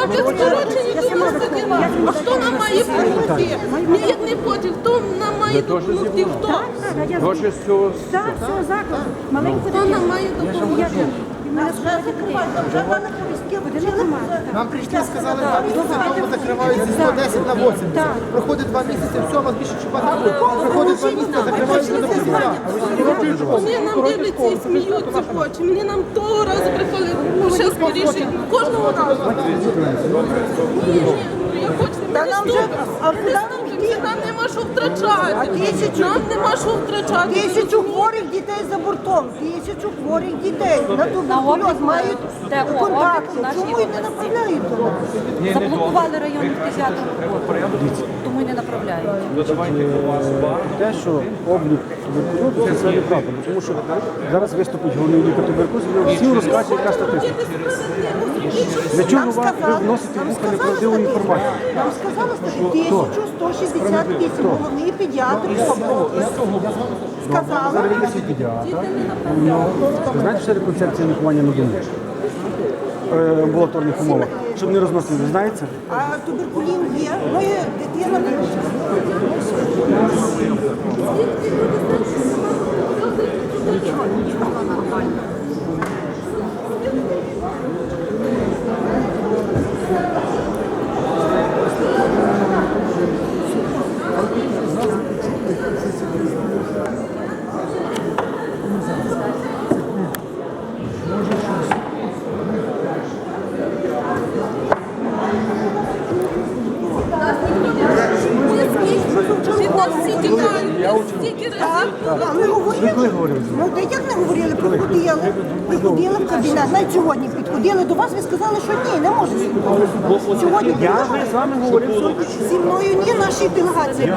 роблять скорочені домовлення. А хто нам має допомогти? Не потім, хто нам має допомогти? Хто? Тож з цього Так, цього закладу. Маленьку Хто нам має допомогти? Мене вже закривають. Вже пане повістки буде немає. Нам прийшли, сказали, два місяці тому закривають зі 110 на 80. Проходить два місяці, все, вас більше чіпати не буде. Проходить два місяці, закривають на 50. Вони нам дивляться і сміються в очі. Мені нам того разу приходили ще скоріше. Кожного разу. Ні, ні, я хочете, Та нам нам нема що втрачати. Тисячу, Нам нема що втрачати. тисячу хворих дітей за бортом, тисячу хворих дітей на туберкульоз мають Де о, контакти. облік Чому їх не направляють до? Заблокували район фтизіатру, тому й не направляють. те, що облік туберкульозу це неправда, бо тому що зараз виступить головний лікар туберкульозу, і всім розкаже, яка статистика. Для чого ви ви вносите вуха інформацію? Нам сказали, що 1160 57 головний педіатр сказали. Ну, знаєте, що таке концепція лікування на дому? Е, амбулаторних умовах, щоб не розносили, знаєте? А туберкулін є, ми дитина не Нічого, нічого нормально. Ну та як не говорили, приходили, приходили в кабінет. Навіть сьогодні підходили до вас, ви сказали, що ні, не може сьогодні. Я вже з вами говорив сьогодні. Зі мною ні, нашій делегації. Я